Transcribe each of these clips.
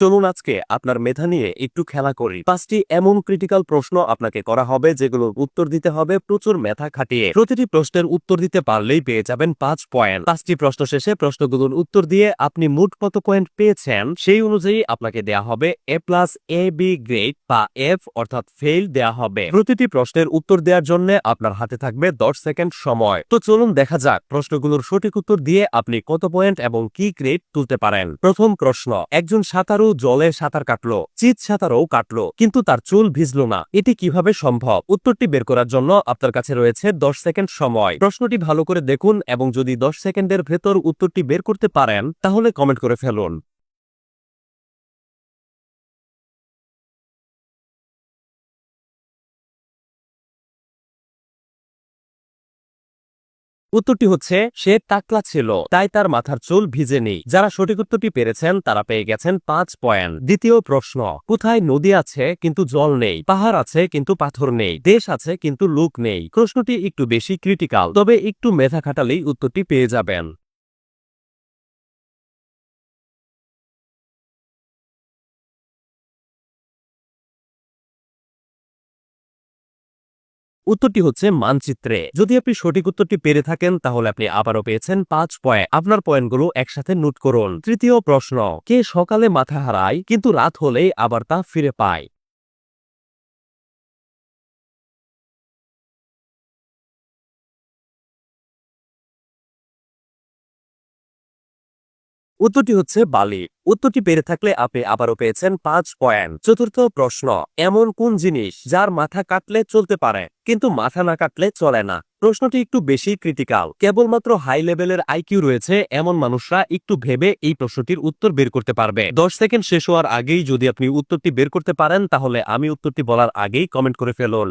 চলুন আজকে আপনার মেধা নিয়ে একটু খেলা করি। পাঁচটি এমন ক্রিটিক্যাল প্রশ্ন আপনাকে করা হবে যেগুলোর উত্তর দিতে হবে প্রচুর মেধা খাটিয়ে। প্রতিটি প্রশ্নের উত্তর দিতে পারলেই পেয়ে যাবেন পাঁচ পয়েন্ট পাঁচটি প্রশ্ন শেষে প্রশ্নগুলোর উত্তর দিয়ে আপনি মোট কত পয়েন্ট পেয়েছেন সেই অনুযায়ী আপনাকে দেয়া হবে A plus A B grade বা এফ অর্থাৎ ফেল দেয়া হবে। প্রতিটি প্রশ্নের উত্তর দেওয়ার জন্য আপনার হাতে থাকবে দশ সেকেন্ড সময়। তো চলুন দেখা যাক প্রশ্নগুলোর সঠিক উত্তর দিয়ে আপনি কত পয়েন্ট এবং কি গ্রেড তুলতে পারেন। প্রথম প্রশ্ন, একজন সাঁতারু জলে সাঁতার কাটলো, চিত সাঁতারও কাটলো, কিন্তু তার চুল ভিজল না। এটি কীভাবে সম্ভব? উত্তরটি বের করার জন্য আপনার কাছে রয়েছে দশ সেকেন্ড সময়। প্রশ্নটি ভালো করে দেখুন এবং যদি দশ সেকেন্ডের ভেতর উত্তরটি বের করতে পারেন, তাহলে কমেন্ট করে ফেলুন। উত্তরটি হচ্ছে, সে টাকলা ছিল, তাই তার মাথার চুল ভিজেনি যারা সঠিক উত্তরটি পেরেছেন, তারা পেয়ে গেছেন পাঁচ পয়েন্ট। দ্বিতীয় প্রশ্ন, কোথায় নদী আছে, কিন্তু জল নেই? পাহাড় আছে, কিন্তু পাথর নেই। দেশ আছে, কিন্তু লোক নেই। প্রশ্নটি একটু বেশি ক্রিটিক্যাল তবে একটু মেধা খাটালেই উত্তরটি পেয়ে যাবেন। উত্তরটি হচ্ছে মানচিত্রে। যদি আপনি সঠিক উত্তরটি পেরে থাকেন, তাহলে আপনি আবারও পেয়েছেন পাঁচ পয়েন্ট। আপনার পয়েন্টগুলো একসাথে নোট করুন। তৃতীয় প্রশ্ন, কে সকালে মাথা হারায়, কিন্তু রাত হলেই আবার তা ফিরে পায়? উত্তরটি হচ্ছে বালি। উত্তরটি পেরে থাকলে আপনি আবারও পেয়েছেন পাঁচ পয়েন্ট। চতুর্থ প্রশ্ন, এমন কোন জিনিস যার মাথা কাটলে চলতে পারে, কিন্তু মাথা না কাটলে চলে না? প্রশ্নটি একটু বেশি ক্রিটিক্যাল কেবলমাত্র হাই লেভেলের আইকিউ রয়েছে, এমন মানুষরা একটু ভেবে এই প্রশ্নটির উত্তর বের করতে পারবে। দশ সেকেন্ড শেষ হওয়ার আগেই যদি আপনি উত্তরটি বের করতে পারেন, তাহলে আমি উত্তরটি বলার আগেই কমেন্ট করে ফেলুন।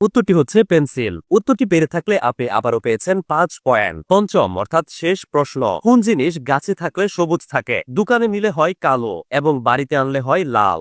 উত্তরটি হচ্ছে পেন্সিল। উত্তরটি পেরে থাকলে আপনি আবারও পেয়েছেন পাঁচ পয়েন্ট। পঞ্চম, অর্থাৎ শেষ প্রশ্ন। কোন জিনিস গাছে থাকলে সবুজ থাকে? দোকানে নিলে হয় কালো এবং বাড়িতে আনলে হয় লাল।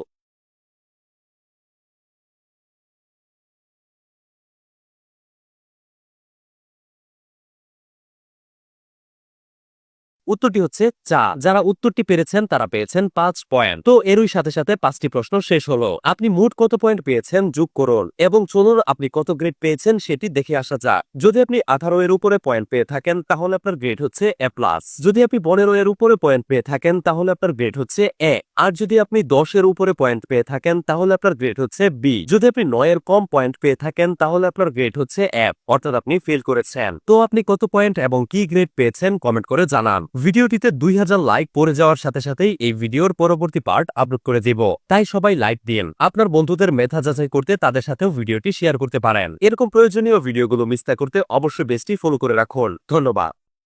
উত্তরটি হচ্ছে চা। যারা উত্তরটি পেরেছেন, তারা পেয়েছেন পাঁচ পয়েন্ট। তো এরই সাথে সাথে পাঁচটি প্রশ্ন শেষ হলো। আপনি মোট কত পয়েন্ট পেয়েছেন, যোগ করুন। এবং চলুন, আপনি কত গ্রেড পেয়েছেন সেটি দেখে আসা যাক। যদি আপনি আঠারো এর উপরে পয়েন্ট পেয়ে থাকেন, তাহলে আপনার গ্রেড হচ্ছে এ প্লাস। যদি আপনি পনেরো এর উপরে পয়েন্ট পেয়ে থাকেন, তাহলে আপনার গ্রেড হচ্ছে এ। আর যদি আপনি দশ এর উপরে পয়েন্ট পেয়ে থাকেন, তাহলে আপনার গ্রেড হচ্ছে বি। যদি আপনি নয় এর কম পয়েন্ট পেয়ে থাকেন, তাহলে আপনার গ্রেড হচ্ছে এফ। অর্থাৎ আপনি ফেল করেছেন। তো আপনি কত পয়েন্ট এবং কি গ্রেড পেয়েছেন, কমেন্ট করে জানান। ভিডিওটিতে দুই হাজার লাইক পড়ে যাওয়ার সাথে সাথেই এই ভিডিওর পরবর্তী পার্ট আপলোড করে দিব। তাই সবাই লাইক দিন। আপনার বন্ধুদের মেধা যাচাই করতে তাদের সাথেও ভিডিওটি শেয়ার করতে পারেন। এরকম প্রয়োজনীয় ভিডিওগুলো মিস করতে অবশ্যই বেস্টি ফলো করে রাখুন। ধন্যবাদ।